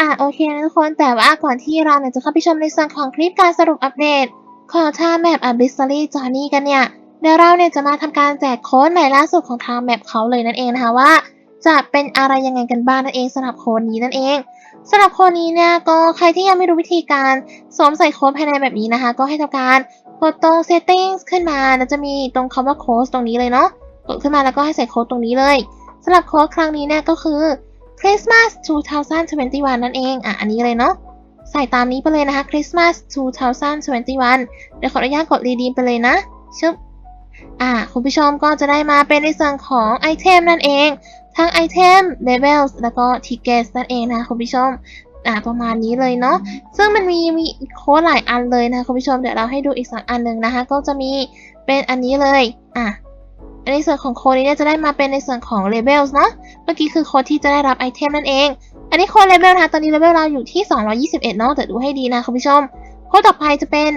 อะโอเคนะทุกคน แต่ว่าก่อนที่เราเนี่ยจะเข้าไปชมในส่วนของคลิปการสรุปอัปเดต ของทางแมป Abyssally Journey กันเนี่ยเดี๋ยวเราเนี่ยจะมาทำการแจกโค้ดใหม่ล่าสุดของทางแมปเขาเลยนั่นเองนะคะว่า จะเป็นอะไรยังไงกันบ้างนั่นเองสำหรับโค้ดนี้นั่นเอง สำหรับค้ดนี้เนี่ยก็ใครที่ยังไม่รู้วิธีการสวมใส่โค้ดภายในแบบนี้นะคะ ก็ให้ทำการกดตรง settings ขึ้นมาแล้วจะมีตรงคำว่าโค้ดตรงนี้เลยเนาะกดขึ้นมาแล้วก็ให้ใส่โค้ดตรงนี้เลยสำหรับโค้ดครั้งนี้เนี่ยก็คือ Christmas 2021 นั่นเองอะอันนี้เลยเนาะใส่ตามนี้ไปเลยนะคะ Christmas 2021 เดี๋ยวขออนุญาตกดรีดีมไปเลยนะชึบอะคุณผู้ชมก็จะได้มาเป็นในส่วนของไอเทมนั่นเอง ทั้งไอเทม levels แล้วก็ tickets นั่นเองนะคุณผู้ชมอะประมาณนี้เลยเนาะซึ่งมันมีมีโค้ดหลายอันเลยนะคุณผู้ชมเดี๋ยวเราให้ดูอีกสักอันหนึ่งนะคะ ก็จะมีเป็นอันนี้เลยอะในส่วนของโค้ดนี้จะได้มาเป็นในส่วนของ labels เนาะเมื่อกี้คือโค้ดที่จะได้รับไอเทมนั่นเอง อันนี้โค้ดเลเวลนะคะตอนนี้เลเวลเราอยู่ที่ 221เนาะแต่ดูให้ดีนะคุณผู้ชม โค้ดต่อไปจะเป็น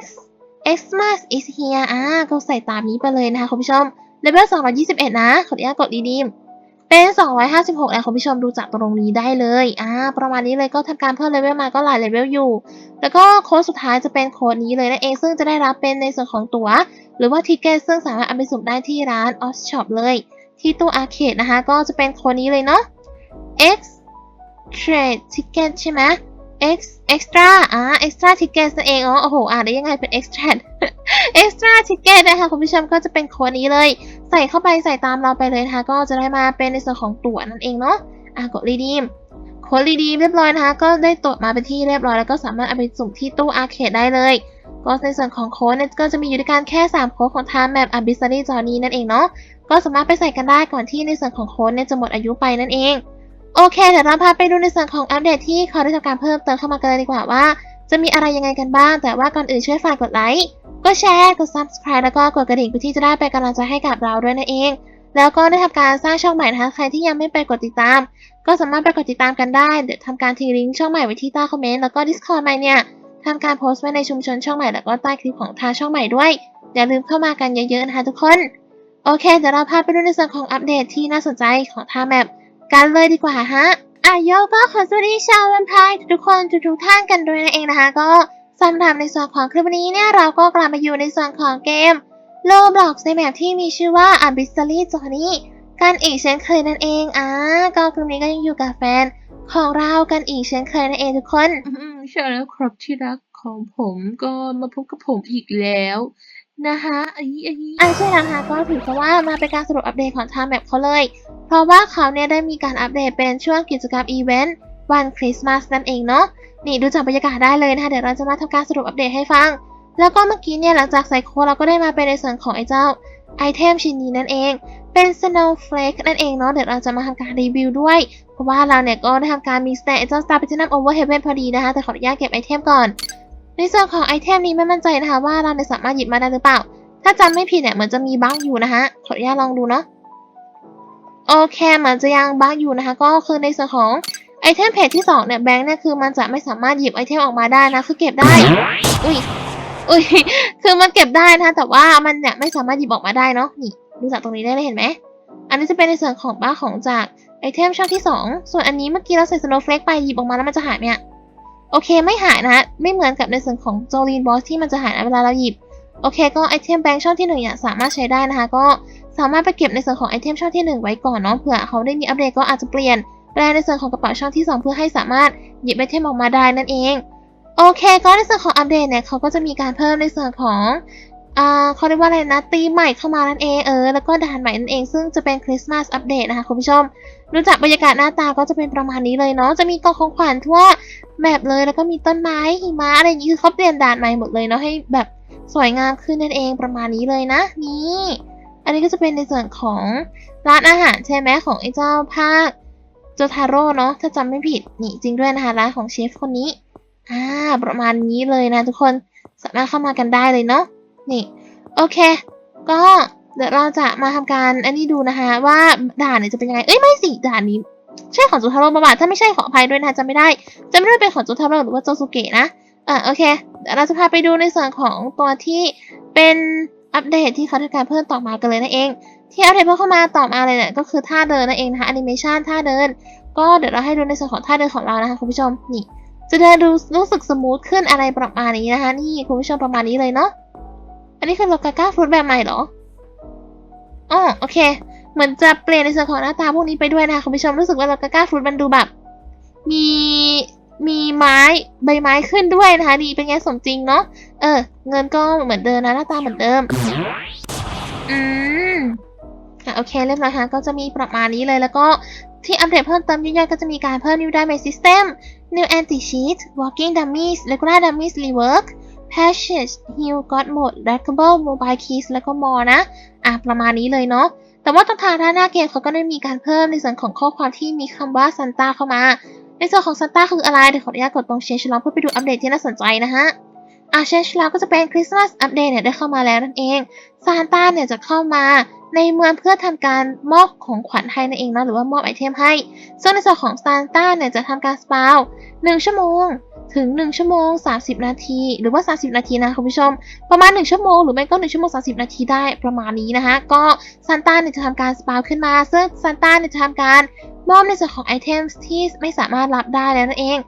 x xmas is here อ่าก็ใส่ตามนี้ไปเลยนะคะคุณผู้ชมเลเวล221 นะ ขออนุญาตกดดีม เป็น256แล้วคุณผู้ชมดูจากตรงนี้ได้เลยอ่าประมาณนี้เลยก็ทำการเพิ่มเลเวลมาก็หลายเลเวลอยู่ แล้วก็โค้ดสุดท้ายจะเป็นโค้ดนี้เลยนั่นเองซึ่งจะได้รับเป็นในส่วนของตั๋ว หรือว่าทิเกตซึ่งสามารถเอาไปสุ่มได้ที่ร้านออสช็อปเลย ที่ตู้อาร์เคดนะคะ ก็จะเป็นโค้ดนี้เลยเนาะ X Trade Ticket ใช่ไหม X Extra อ่า Extra Ticket นั่นเองอ๋อโอ้โห อ่านได้ยังไงเป็น Extra Extra Ticket นะคะคุณผู้ชมก็จะเป็นโค้ดนี้เลย ใส่เข้าไปใส่ตามเราไปเลยนะคะ ก็จะได้มาเป็นในส่วนของตั๋วนั่นเองเนาะอะกด redeem โค้ด redeem เรียบร้อยนะคะ ก็ได้ตั๋วมาเป็นที่เรียบร้อยแล้วก็สามารถเอาไปสุ่มที่ตู้อาร์เคดได้เลย ก็ในส่วนของโค้ดเนี่ยก็จะมีอยู่ด้วยกันแค่ 3 โค้ดของทางแมป Abyssally Journey นั่นเองเนาะก็สามารถไปใส่กันได้ก่อนที่ในส่วนของโค้ดเนี่ยจะหมดอายุไปนั่นเอง โอเคเดี๋ยวเราพาไปดูในส่วนของอัปเดตที่เขาได้ทำการเพิ่มเติมเข้ามากันเลยดีกว่าว่า จะมีอะไรยังไงกันบ้าง แต่ว่าก่อนอื่นช่วยฝากกดไลค์กดแชร์กด subscribe แล้วก็กดกระดิ่งเพื่อที่จะได้เป็นกำลังใจให้กับเราด้วยนั่นเอง แล้วก็ได้ทำการสร้างช่องใหม่นะคะใครที่ยังไม่ไปกดติดตาม ก็สามารถไปกดติดตามกันได้เดี๋ยวทำการทิ้งลิงก์ช่องใหม่ไว้ที่ใต้คอมเมนต์แล้วก็ Discord ใหม่เนี่ยทำการโพสต์ไว้ในชุมชนช่องใหม่แล้วก็ใต้คลิปของทางช่องใหม่ด้วยอย่าลืมเข้ามากันเยอะๆนะคะทุกคนโอเคเดี๋ยวเราพาไปดูในส่วนของอัปเดตที่น่าสนใจของทางแมป กันเลยดีกว่าฮะอะโยก็ขอสวัสดีชาววันพายทุกคนทุกๆท่านกันด้วยนั่นเองนะคะ ก็สำหรับในส่วนของคลิปนี้เนี่ยเราก็กลับมาอยู่ในส่วนของเกม Roblox ในแมปที่มีชื่อว่า Abyssally Journey กันอีกเช่นเคยนั่นเองอ่าก็คลิปนี้ก็ยังอยู่กับแฟนของเรากันอีกเช่นเคยนั่นเองทุกคนอืมใช่แล้วครับที่รักของผมก็มาพบกับผมอีกแล้ว นะคะไอ้ไอ้อันใช่แล้วนะคะก็ถือว่ามาเป็นการสรุปอัปเดตของทางแมปเขาเลย เพราะว่าเขาเนี่ยได้มีการอัปเดตเป็นช่วงกิจกรรมอีเวนต์วันคริสต์มาสนั่นเองเนาะนี่ดูจากบรรยากาศได้เลยนะคะเดี๋ยวเราจะมาทำการสรุปอัปเดตให้ฟัง แล้วก็เมื่อกี้เนี่ยหลังจากใส่โค้ดเราก็ได้มาเป็นในส่วนของไอ้เจ้าไอเทมชิ้นนี้นั่นเอง เป็น Snowflake นั่นเองเนาะเดี๋ยวเราจะมาทำการรีวิวด้วย เพราะว่าเราเนี่ยก็ได้ทำการมีสแตนไอ้เจ้า Star Platinum Over Heaven พอดีนะคะแต่ขออนุญาตเก็บไอเทมก่อน ในส่วนของไอเทมนี้ไม่มั่นใจนะคะว่าเราเนี่สามารถหยิบมาได้หรือเปล่า ถ้าจำไม่ผิดเนี่ยเหมือนจะมีบั๊กอยู่นะคะขออนุญาตลองดูเนาะโอเคเหมือนจะยังบั๊กอยู่นะคะ ก็คือในส่วนของไอเทมเพจที่สองเนี่ยแบงค์เนี่ยคือมันจะไม่สามารถหยิบไอเทมออกมาได้นะคือเก็บได้อุ้ยอุ้ยคือมันเก็บได้นะแต่ว่ามันเนี่ยไม่สามารถหยิบออกมาได้เนาะนี่ดูจากตรงนี้ได้เลยเห็นไหมอันนี้จะเป็นในส่วนของบ้าของจากไอเทมช่องที่สองส่วนอันนี้เมื่อกี้เราใส่สโนว์เฟลกไปหยิบออกมาแล้วมันจะหายไหมอะ โอเคไม่หายนะคะไม่เหมือนกับในส่วนของโจลีนบอสที่มันจะหายนะเวลาเราหยิบ โอเคก็ไอเทมแบงค์ช่องที่หนึ่งเนี่ยสามารถใช้ได้นะคะ ก็สามารถไปเก็บในส่วนของไอเทมช่องที่หนึ่งไว้ก่อนเนาะเผื่อเขาได้มีอัปเดตก็อาจจะเปลี่ยนแปลในส่วนของกระเป๋าช่องที่สองเพื่อให้สามารถหยิบไอเทมออกมาได้นั่นเอง โอเค ก็ในส่วนของอัปเดตเนี่ยเขาก็จะมีการเพิ่มในส่วนของ อ่าเขาเรียกว่าอะไรนะตีใหม่เข้ามานั่นเองเออแล้วก็ด่านใหม่นั่นเองซึ่งจะเป็นคริสต์มาสอัปเดตนะคะคุณผู้ชมดูจากบรรยากาศหน้าตาก็จะเป็นประมาณนี้เลยเนาะจะมีกองของขวัญทั่วแมปเลยแล้วก็มีต้นไม้หิมะอะไรอย่างนี้คือเขาเปลี่ยนด่านใหม่หมดเลยเนาะให้แบบสวยงามขึ้นนั่นเองประมาณนี้เลยนะ นี่ อันนี้ก็จะเป็นในส่วนของร้านอาหารใช่ไหมของไอ้เจ้าภาคโจทาโร่เนาะถ้าจำไม่ผิดนี่จริงด้วยนะคะร้านของเชฟคนนี้อ่าประมาณนี้เลยนะทุกคนสามารถเข้ามากันได้เลยเนาะ นี่ โอเค ก็เดี๋ยวเราจะมาทำการอันนี้ดูนะคะว่าด่านเนี่ยจะเป็นยังไง เอ้ยไม่สิด่านนี้ ใช่ของโจทาโร่ประมาถ้าไม่ใช่ขออภัยด้วยนะคะจำไม่ได้จำไม่ได้เป็นของโจทาโร่หรือว่าโจสุเกะนะอะโอเคเดี๋ยวเราจะพาไปดูในส่วนของตัวที่เป็นอัปเดตที่เขาทำการเพิ่มต่อมากันเลยนั่นเอง ที่อัปเดตเพิ่มเข้ามาต่อมาเลยเนี่ยก็คือท่าเดินนั่นเองนะคะแอนิเมชันท่าเดิน ก็เดี๋ยวเราให้ดูในส่วนของท่าเดินของเรานะคะคุณผู้ชมนี่จะเดินดูรู้สึกสมูทขึ้นอะไรประมาณนี้นะคะนี่คุณผู้ชมประมาณนี้เลยเนาะ อันนี้คือโลกาก้าฟรุตแบบใหม่เหรออ๋อโอเค เหมือนจะเปลี่ยนในส่วนของหน้าตาพวกนี้ไปด้วยนะคะคุณผู้ชมรู้สึกว่าโลกาก้าฟรุตมันดูแบบ มีมีไม้ใบไม้ขึ้นด้วยนะคะดีเป็นไงสมจริงเนาะเออ เงินก็เหมือนเดิมนะหน้าตาเหมือนเดิม อืมอะโอเคเรียบร้อยค่ะก็จะมีประมาณนี้เลยแล้วก็ที่อัปเดตเพิ่มเติมย่อยๆก็จะมีการเพิ่ม new damage system new anti cheat walking dummies regular dummies rework patches heal god mode reckable mobile keys แล้วก็ more นะ อะ ประมาณนี้เลยเนาะ แต่ว่าตรงทางด้านหน้าเกมเขาก็ได้มีการเพิ่มในส่วนของข้อความที่มีคำว่าซันต้าเข้ามา ในส่วนของซันต้าคืออะไร เดี๋ยวขออนุญาตกดตรง change log เพื่อไปดูอัปเดตที่น่าสนใจนะฮะอะ change log ก็จะเป็นคริสต์มาสอัปเดตเนี่ยได้เข้ามาแล้วนั่นเองซานต้าเนี่ยจะเข้ามาในเมืองเพื่อทำการมอบของขวัญให้นั่นเองนะหรือว่ามอบไอเทมให้ซึ่งในส่วนของซานต้าเนี่ยจะทำการสปาว1ชั่วโมง ถึง 1 ชั่วโมง 30 นาที หรือว่า 30 นาทีนะคุณผู้ชม ประมาณ 1 ชั่วโมง หรือไม่ก็ 1 ชั่วโมง 30 นาทีได้ประมาณนี้นะคะ ก็ซานต้าเนี่ยจะทำการสปาวขึ้นมาซึ่งซานต้าเนี่ยจะทำการมอบในส่วนของไอเทมที่ไม่สามารถรับได้แล้วนั่นเอง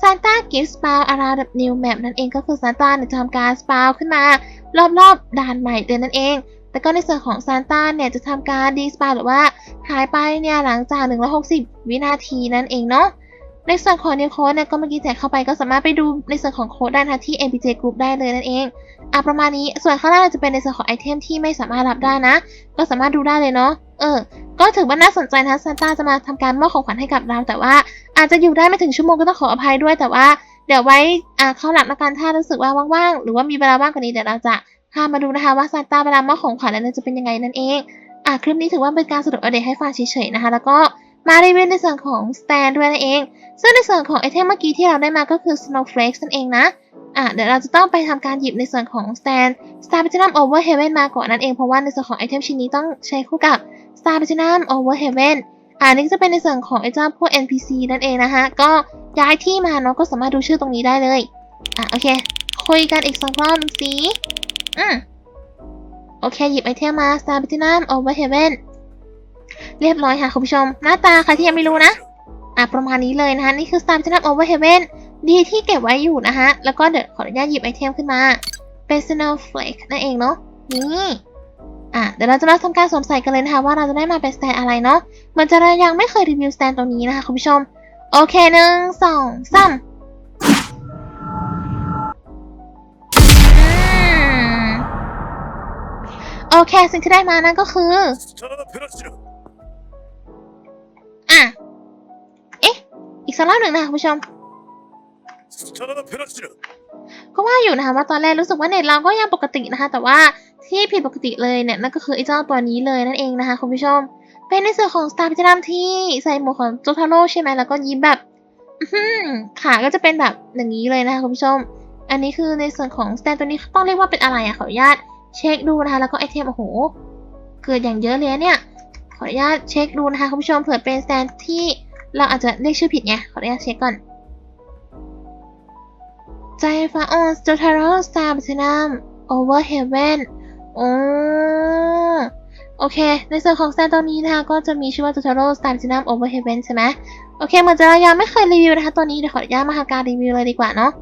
ซานต้ากิฟต์สปาวอาราดับนิวแมปนั่นเองก็คือซานต้าเนี่ยจะทำการสปาวขึ้นมารอบๆด่านใหม่เดือนนั่นเองแต่ก็ในส่วนของซานต้าเนี่ยจะทำการดีสปาหรือว่าหายไปเนี่ยหลังจาก 160 วินาทีนั่นเองเนาะ ในส่วนของนิวโค้ดเนี่ยก็เมื่อกี้แจกเข้าไปก็สามารถไปดูในส่วนของโค้ดได้นะที่ MPJ Group ได้เลยนั่นเองอะประมาณนี้ส่วนข้างล่างจะเป็นในส่วนของไอเทมที่ไม่สามารถรับได้นะ ก็สามารถดูได้เลยเนาะเออ ก็ถือว่าน่าสนใจนะซานต้าจะมาทำการมอบของขวัญให้กับเรา แต่ว่าอาจจะอยู่ได้ไม่ถึงชั่วโมงก็ต้องขออภัยด้วยแต่ว่าเดี๋ยวไว้อ่าเข้าหลักละกันถ้ารู้สึกว่าว่างๆหรือว่ามีเวลาว่างกว่านี้เดี๋ยวเราจะพามาดูนะคะว่าซานต้าเวลามอบของขวัญแล้วจะเป็นยังไงนั่นเองอะคลิปนี้ถือว่าเป็นการสรุปอัปเดตให้ฟังเฉยๆนะคะ แล้วก็ มารีวิวในส่วนของสแตนด้วยนั่นเอง ซึ่งในส่วนของไอเทมเมื่อกี้ที่เราได้มาก็คือ snowflakes นั่นเองนะอะเดี๋ยวเราจะต้องไปทำการหยิบในส่วนของ stand star platinum over heaven มาก่อนนั่นเองเพราะว่าในส่วนของไอเทมชิ้นนี้ต้องใช้คู่กับ star platinum over heaven อ่านี่จะเป็นในส่วนของไอเจ้าพวก NPC นั่นเองนะคะ ก็ย้ายที่มาเนาะก็สามารถดูชื่อตรงนี้ได้เลย อะโอเค คุยกันอีกสักรอบสิอืมโอเค หยิบไอเทมมา star platinum over heaven เรียบร้อยค่ะคุณผู้ชม หน้าตาใครที่ยังไม่รู้นะ อะประมาณนี้เลยนะคะ นี่คือ Star Platinum Over Heaven ดีที่เก็บไว้อยู่นะคะแล้วก็เดี๋ยวขออนุญาตหยิบไอเทมขึ้นมาเป็น Snowflake นั่นเองเนาะนี่อะเดี๋ยวเราจะมาทำการสวมใส่กันเลยนะคะว่าเราจะได้มาเป็นสแตนอะไรเนาะมันจะยังไม่เคยรีวิวสแตนตรงนี้นะคะคุณผู้ชม โอเคหนึ่งสองสามโอเคสิ่งที่ได้มานั่นก็คือ อะ เอ๊ะ อีกสักรอบหนึ่งนะคุณผู้ชมก็ว่าอยู่นะคะว่าตอนแรกรู้สึกว่าเน็ตเราก็ยังปกตินะคะ แต่ว่าที่ผิดปกติเลยเนี่ยนั่นก็คือไอ้เจ้าตัวนี้เลยนั่นเองนะคะคุณผู้ชม เป็นในส่วนของสตาร์พิจารามที่ใส่หมวกของโจทาโร่ใช่ไหมแล้วก็ยิ้มแบบขาก็จะเป็นแบบอย่างนี้เลยนะคะคุณผู้ชม อันนี้คือในส่วนของสแตนตัวนี้ต้องเรียกว่าเป็นอะไรอะขออนุญาตเช็คดูนะคะแล้วก็ไอเทมโอ้โห เกิดอย่างเยอะเลยเนี่ย ขออนุญาตเช็คดูนะคะคุณผู้ชมเผื่อเป็นแตนที่เราอาจจะเรียกชื่อผิดไง ขออนุญาตเช็คก่อนใจฟ้าออนโจทาโร่สตาร์บัตนัมโอเวอร์เฮเวนโอ้โอเค ในส่วนของแตนตัวนี้นะคะก็จะมีชื่อว่าโจทาโร่สตาบัตนัมโอเวอร์เฮเวนใช่ไหมโอเคเหมือนจะยังไม่เคยรีวิวนะคะ ตัวนี้เดี๋ยวขออนุญาตมาทำการรีวิวเลยดีกว่าเนาะ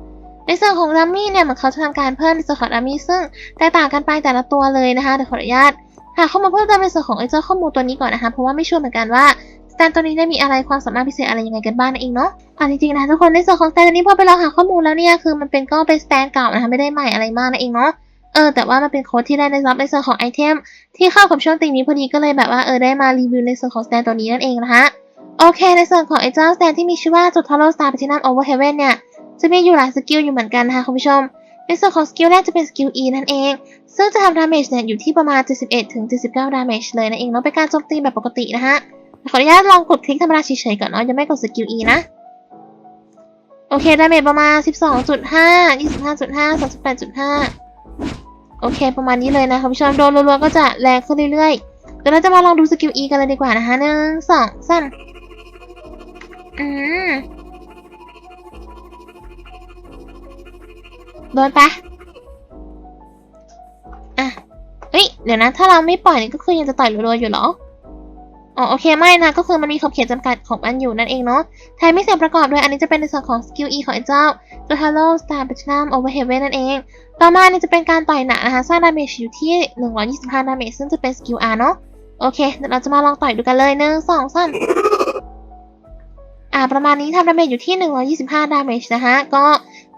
ในส่วนของดัมมี่เนี่ยเหมือนเขาจะทำการเพิ่มในส่วนของดัมมี่ซึ่งแตกต่างกันไปแต่ละตัวเลยนะคะเดี๋ยวขออนุญาต หาข้อมูลเพิ่มเติมในส่วนของไอ้เจ้าข้อมูลตัวนี้ก่อนนะคะ เพราะว่าไม่ชัวร์เหมือนกันว่าสแตนตัวนี้ได้มีอะไรความสามารถพิเศษอะไรยังไงกันบ้างนั่นเองเนาะอะจริงๆนะทุกคนในส่วนของสแตนตัวนี้พอไปลองหาข้อมูลแล้วเนี่ยคือมันเป็นก็เป็นสแตนเก่านะคะไม่ได้ใหม่อะไรมากนั่นเองเนาะเออแต่ว่ามันเป็นโค้ดที่ได้ในรับในส่วนของไอเทมที่เข้ากับช่วงตีนี้พอดีก็เลยแบบว่าเออได้มารีวิวในส่วนของสแตนตัวนี้นั่นเองนะคะโอเค ในส่วนของไอเจ้าสแตนที่มีชื่อว่าจุดทาโรสตาร์พิทินัมโอเวอร์เฮเวนเนี่ยจะมีอยู่หลายสกิลอยู่เหมือนกันนะคะคุณผู้ชม ในส่วนของสกิลแรกจะเป็นสกิล E นั่นเอง ซึ่งจะทำดาเมจเนี่ยอยู่ที่ประมาณ 71ถึง79ดาเมจเลยนั่นเองเนาะเป็นการโจมตีแบบปกตินะฮะ ขออนุญาตลองกดคลิกธรรมดาเฉยๆก่อนเนาะยังไม่กดสกิล E นะ โอเคดาเมจประมาณ 12.5 25.5 38.5 โอเค ประมาณนี้เลยนะคุณผู้ชมโดนรัวๆก็จะแรงขึ้นเรื่อยๆ เดี๋ยวเราจะมาลองดูสกิล E กันเลยดีกว่านะคะหนึ่งสองสามอืม โดนปะอะเอ้ย เดี๋ยวนะ ถ้าเราไม่ปล่อยนี่ก็คือยังจะต่อยรัวๆอยู่เหรอ อ๋อ โอเค ไม่นะ ก็คือมันมีขอบเขตจำกัดของมันอยู่นั่นเองเนาะไทยไม่เสร็จประกอบด้วยอันนี้จะเป็นในส่วนของสกิล E ของไอ้เจ้าตัว Hello Star Platinum Overheaven นั่นเอง ต่อมาเนี่ยจะเป็นการต่อยหนักนะคะ สร้างดาเมจอยู่ที่ 125 ดาเมจ ซึ่งจะเป็นสกิล R เนาะ โอเค เดี๋ยวเราจะมาลองต่อยดูกันเลยหนึ่งสองสามอ่า ประมาณนี้ทำดาเมจอยู่ที่ 125 ดาเมจนะคะ ก็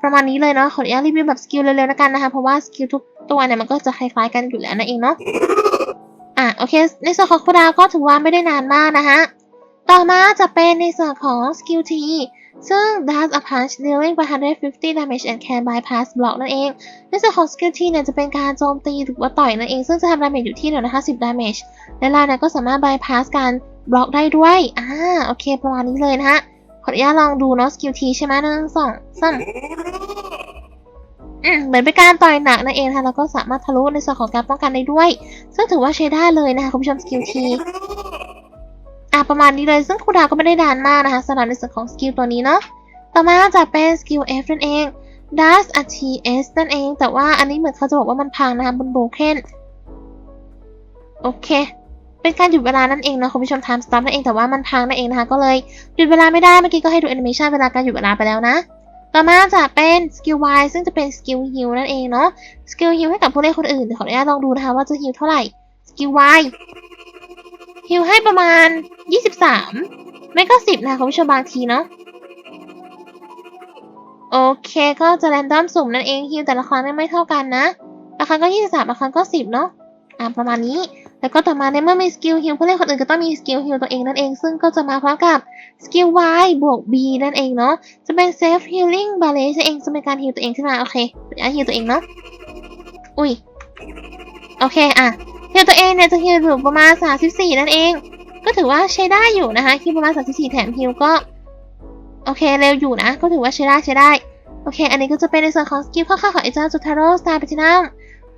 ประมาณนี้เลยเนาะขออนุญาตรีวิวแบบสกิลเร็วๆแล้วกันนะคะ เพราะว่าสกิลทุกตัวเนี่ยมันก็จะคล้ายๆกันอยู่แล้วนั่นเองเนาะอะโอเคในส่วนของคูลดาวก็ถือว่าไม่ได้นานมากนะคะต่อมาจะเป็นในส่วนของสกิล T ซึ่ง does a punch dealing 150 damage and can bypass block นั่นเอง ในส่วนของสกิล T เนี่ยจะเป็นการโจมตีหรือว่าต่อยนั่นเอง ซึ่งจะทำดาเมจอยู่ที่เหล่านะคะ10 damage และเราเนี่ยก็สามารถ bypass การบล็อกได้ด้วย อ่า โอเค ประมาณนี้เลยนะฮะ ขออนุญาตลองดูเนาะสกิล T ใช่ไหมหนึ่งสองสามอืมเหมือนเป็นการต่อยหนักนั่นเองนะคะแล้วก็สามารถทะลุในส่วนของการป้องกันได้ด้วย ซึ่งถือว่าใช้ได้เลยนะคะคุณผู้ชมสกิลทีอะประมาณนี้เลยซึ่งคูลดาวน์ก็ไม่ได้ดานมากนะคะสำหรับในส่วนของสกิลตัวนี้เนาะต่อมาจะเป็นสกิล F นั่นเอง Dash a TS นั่นเอง แต่ว่าอันนี้เหมือนเขาจะบอกว่ามันพังนะคะบนโบเคนโอเค เป็นการหยุดเวลานั่นเองนะคุณผู้ชม time stop นั่นเองแต่ว่ามันพังนั่นเองนะคะก็เลยหยุดเวลาไม่ได้เมื่อกี้ก็ให้ดูแอนิเมชันเวลาการหยุดเวลาไปแล้วนะ ต่อมาจะเป็นสกิล Y ซึ่งจะเป็นสกิลฮิลนั่นเองเนาะสกิลฮิลให้กับผู้เล่นคนอื่นขออนุญาตลองดูนะคะว่าจะฮิลเท่าไหร่สกิล Y ฮิลให้ประมาณ 23 ไม่ก็10นะคะคุณผู้ชมบางทีเนาะโอเคก็จะแรนดอมสุ่มนั่นเองฮิลแต่ละครั้งไม่เท่ากันนะบางครั้งก็ 23บางครั้งก็ 10 เนาะอ่าประมาณนี้ แล้วก็ต่อมาในเมื่อมีสกิลฮิลผู้เล่นคนอื่นก็ต้องมีสกิลฮิลตัวเองนั่นเอง ซึ่งก็จะมาพร้อมกับสกิล Y บวก B นั่นเองเนาะจะเป็น self healing balance เองจะเป็นการฮิลตัวเองขึ้นมาโอเคเดี๋ยวฮิลตัวเองเนาะอุ้ยโอเคอะฮิลตัวเองเนี่ยจะฮิลอยู่ประมาณ 34 นั่นเอง ก็ถือว่าใช้ได้อยู่นะคะฮิลประมาณ 34 แถมฮิลก็โอเคเร็วอยู่นะ ก็ถือว่าใช้ได้ใช้ได้โอเค อันนี้ก็จะเป็นในส่วนของสกิลข้าวๆของไอเจ้าจุทาโร่สตาร์พิทินัม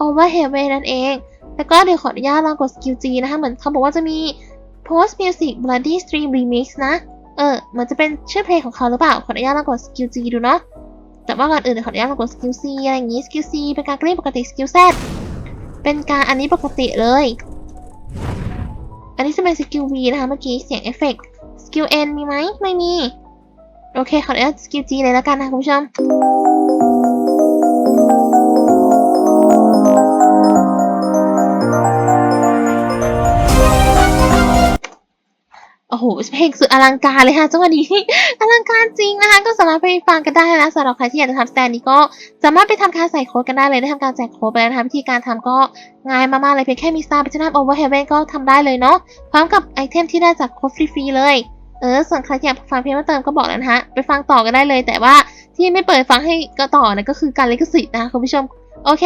over heaven นั่นเอง แล้วก็เดี๋ยวขออนุญาตลองกดสกิล G นะคะ เหมือนเขาบอกว่าจะมี post music bloody stream remix นะ เออเหมือนจะเป็นชื่อเพลงของเขาหรือเปล่า ขออนุญาตลองกดสกิล G ดูเนาะ แต่ว่าก่อนอื่นเดี๋ยวขออนุญาตลองกดสกิล C อะไรอย่างงี้ สกิล C เป็นการเรียกปกติ สกิล Z เป็นการอันนี้ปกติเลย อันนี้จะเป็นสกิล V นะคะเมื่อกี้เสียงเอฟเฟกต์สกิล N มีไหมไม่มี โอเค ขออนุญาตสกิล G เลยแล้วกันนะคะคุณผู้ชม โอ้โหเพลงสุดอลังการเลยค่ะจังหวะนี้อลังการจริงนะคะ ก็สามารถไปฟังกันได้นะสำหรับใครที่อยากจะทำสแตนนี้ก็สามารถไปทำการใส่โค้ดกันได้เลยได้ทำการแจกโค้ดไปแล้วนะคะวิธีการทำก็ง่ายมากๆเลยเพียงแค่มี Star p l a t i n u m Over Heaven ก็ทำได้เลยเนาะพร้อมกับไอเทมที่ได้จากโค้ดฟรีๆเลยเออส่วนใครที่อยากฟังเพลงเพิ่มเติมก็บอกแล้วนะคะไปฟังต่อกันได้เลย แต่ว่าที่ไม่เปิดฟังให้ก็ต่อนะก็คือการลิขสิทธิ์นะคะคุณผู้ชมโอเค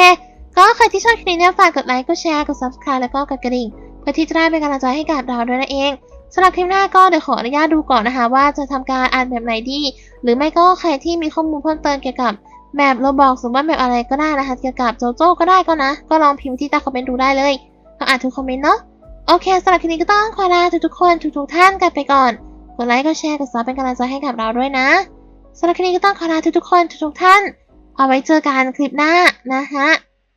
ก็ใครที่ชอบคลิปนี้ฝากกดไลค์กดแชร์กด subscribe แล้วก็กดกระดิ่งเพื่อที่จะได้เป็นกำลังใจให้กับเราด้วยนั่นเอง สำหรับคลิปหน้าก็เดี๋ยวขออนุญาตดูก่อนนะคะว่าจะทำการอ่านแบบไหนดี หรือไม่ก็ใครที่มีข้อมูลเพิ่มเติมเกี่ยวกับแมปโรบอกสมมติแมปอะไรก็ได้นะคะ เกี่ยวกับโจโจ้ก็ได้ก็นะ ก็ลองพิมพ์ที่ใต้คอมเมนต์ดูได้เลยเราอ่านทุกคอมเมนต์เนาะโอเคสำหรับคลิปนี้ก็ต้องขอลาทุกๆคนทุกๆท่านกันไปก่อนกดไลค์กดแชร์กดซับเป็นกำลังใจให้กับเราด้วยนะสำหรับคลิปนี้ก็ต้องขอลาทุกๆคนทุกๆท่าน เอาไว้เจอกันคลิปหน้านะคะ